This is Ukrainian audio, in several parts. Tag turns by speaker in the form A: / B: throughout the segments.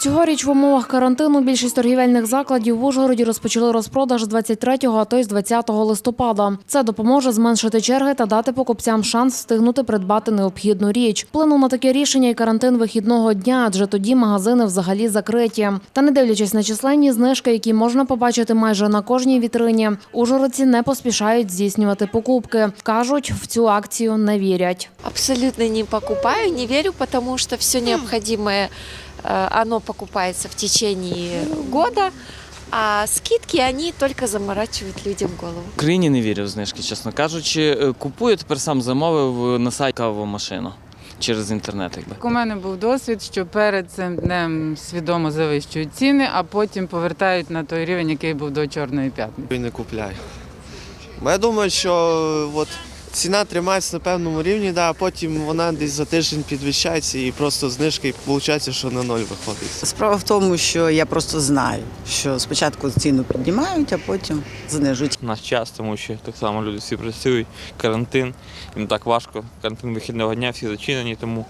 A: Цьогоріч в умовах карантину більшість торгівельних закладів в Ужгороді розпочали розпродаж з 23, а то й з 20 листопада. Це допоможе зменшити черги та дати покупцям шанс встигнути придбати необхідну річ. Вплинув на таке рішення і карантин вихідного дня, адже тоді магазини взагалі закриті. Та не дивлячись на численні знижки, які можна побачити майже на кожній вітрині, ужгородці не поспішають здійснювати покупки. кажуть, в цю акцію не вірять.
B: Абсолютно не покупаю, не верю, потому что все необходимое, э, оно покупается в течение года, а скидки, они только заморачивают людям голову.
C: В Україні не вірю в знижки, чесно кажучи. Е, Купую тепер сам замовив на сайт кавову машину через інтернет. Якби.
D: У мене був досвід, що перед цим днем свідомо завищують ціни, а потім повертають на той рівень, який був до Чорної п'ятниці.
E: не купляю. Я думаю, що от, ціна тримається на певному рівні, да, а потім вона десь за тиждень підвищається і просто знижка, і виходить, що на ноль виходить.
F: Справа в тому, що я просто знаю, що спочатку ціну піднімають, а потім знижують.
G: У нас час, тому що так само люди всі працюють, карантин, їм так важко. Карантин вихідного дня, всі зачинені, тому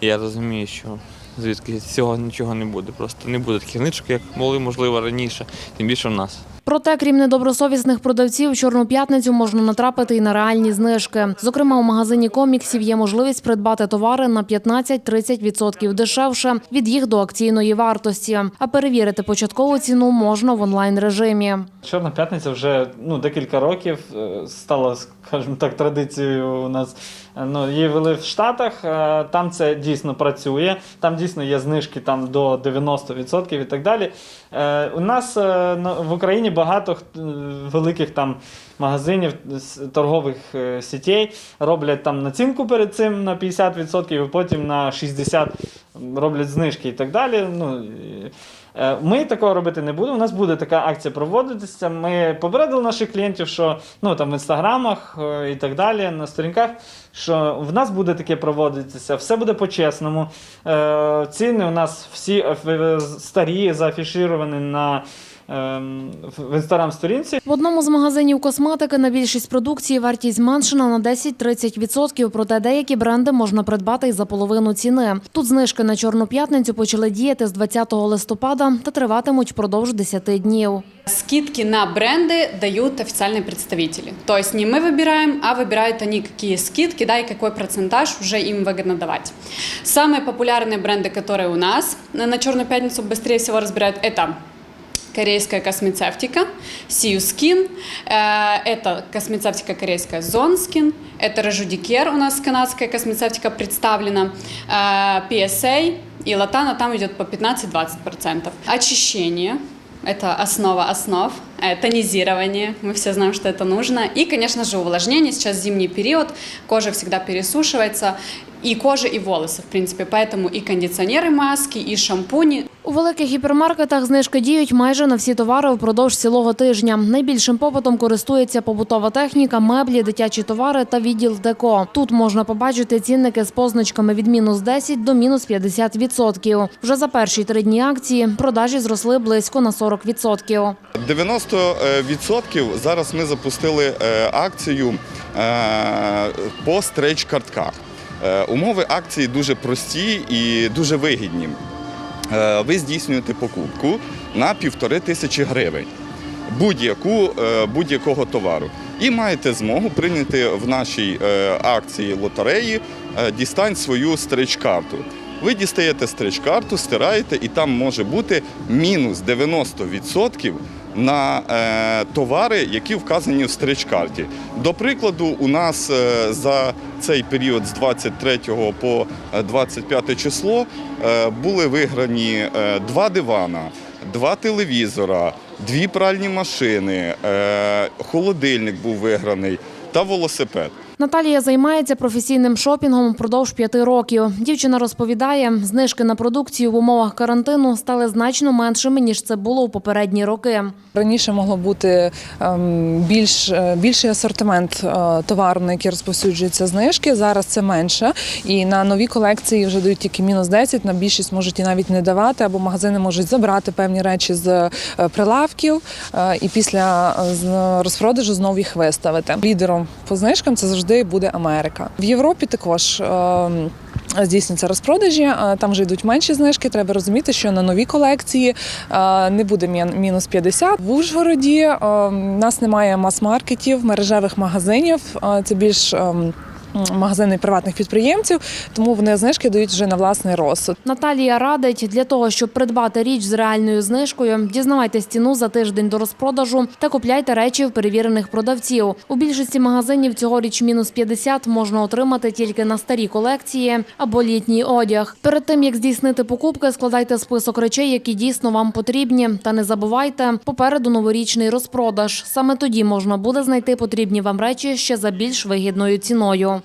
G: я розумію, що звідки з цього нічого не буде. Просто не буде таких ничок, як були, можливо, раніше, тим більше в нас.
A: Проте, крім недобросовісних продавців, чорну п'ятницю можна натрапити і на реальні знижки. Зокрема, у магазині коміксів є можливість придбати товари на 15-30% дешевше від їх до акційної вартості. А перевірити початкову ціну можна в онлайн режимі.
H: Чорна п'ятниця вже ну, декілька років е, стала, скажімо так, традицією у нас. Ну, її вели в Штатах, е, там це дійсно працює, там дійсно є знижки там, до 90% і так далі. Е, У нас в Україні багато е, великих там магазинів, торгових е, сітей роблять там націнку перед цим на 50%, і потім на 60% роблять знижки і так далі. Ну, Е, Ми такого робити не будемо. У нас буде така акція проводитися. Ми попередили наших клієнтів, що ну там в інстаграмах і так далі, на сторінках, що в нас буде таке проводитися, все буде по-чесному. Ціни у нас всі старі, заафішировані на в інстаграм-сторінці.
A: В одному з магазинів косметики на більшість продукції вартість зменшена на 10-30%, проте деякі бренди можна придбати і за половину ціни. Тут знижки на Чорну п'ятницю почали діяти з 20 листопада та триватимуть впродовж 10 днів.
I: Скидки на бренды дают официальные представители. То есть не мы выбираем, а выбирают они, какие скидки, да, и какой процентаж уже им выгодно давать. Самые популярные бренды, которые у нас на на Черную пятницу быстрее всего разбирают, это корейская космецевтика, Skin, э, это космецевтика корейская Skin, это Режудикер у нас канадская космецевтика представлена, э, PSA и Латана там идет по 15-20%. Очищение, это основа основ, э, тонизирование, мы все знаем, что это нужно. И, конечно же, увлажнение. Сейчас зимний период, кожа всегда пересушивается, и кожа, и волосы, в принципе. Поэтому и кондиционеры, маски, и шампуни.
A: У великих гіпермаркетах знижки діють майже на всі товари впродовж цілого тижня. Найбільшим попитом користується побутова техніка, меблі, дитячі товари та відділ деко. Тут можна побачити цінники з позначками від мінус 10 до мінус 50%. Вже за перші три дні акції продажі зросли близько на 40%.
J: 90% зараз ми запустили е, акцію е, по стрейч-картках. Е, Умови акції дуже прості і дуже вигідні. Е, Ви здійснюєте покупку на півтори тисячі гривень е, будь-якого товару. І маєте змогу прийняти в нашій е, акції лотереї дістань свою стрич-карту. Ви дістаєте стрич-карту, стираєте, і там може бути мінус 90% на е, товари, які вказані в стрейч-карті. До прикладу, у нас е, за цей період з 23 по е, 25 число е, були виграні два дивана, два телевізора, дві пральні машини, холодильник був виграний та велосипед.
A: Наталія займається професійним шопінгом впродовж п'яти років. Дівчина розповідає, знижки на продукцію в умовах карантину стали значно меншими ніж це було у попередні роки.
K: Раніше могло бути ем, більш, е, більший асортимент е, товару, на який розповсюджуються знижки. Зараз це менше. І на нові колекції вже дають тільки мінус 10, на більшість можуть і навіть не давати, або магазини можуть забрати певні речі з е, прилавків і після розпродажу знову їх виставити. Лідером по знижкам це завжди буде Америка. В Європі також. ем, здійснюються розпродажі. Е, Там вже йдуть менші знижки. Треба розуміти, що на нові колекції е, не буде мінус 50. В Ужгороді у в нас немає мас-маркетів, мережевих магазинів. Е, Це більш ем, магазини приватних підприємців, тому вони знижки дають вже на власний розсуд.
A: Наталія радить для того, щоб придбати річ з реальною знижкою, дізнавайтесь ціну за тиждень до розпродажу та купляйте речі в перевірених продавців. У більшості магазинів цьогоріч мінус 50 можна отримати тільки на старі колекції або літній одяг. Перед тим як здійснити покупки, складайте список речей, які дійсно вам потрібні. Та не забувайте, попереду новорічний розпродаж. Саме тоді можна буде знайти потрібні вам речі ще за більш вигідною ціною.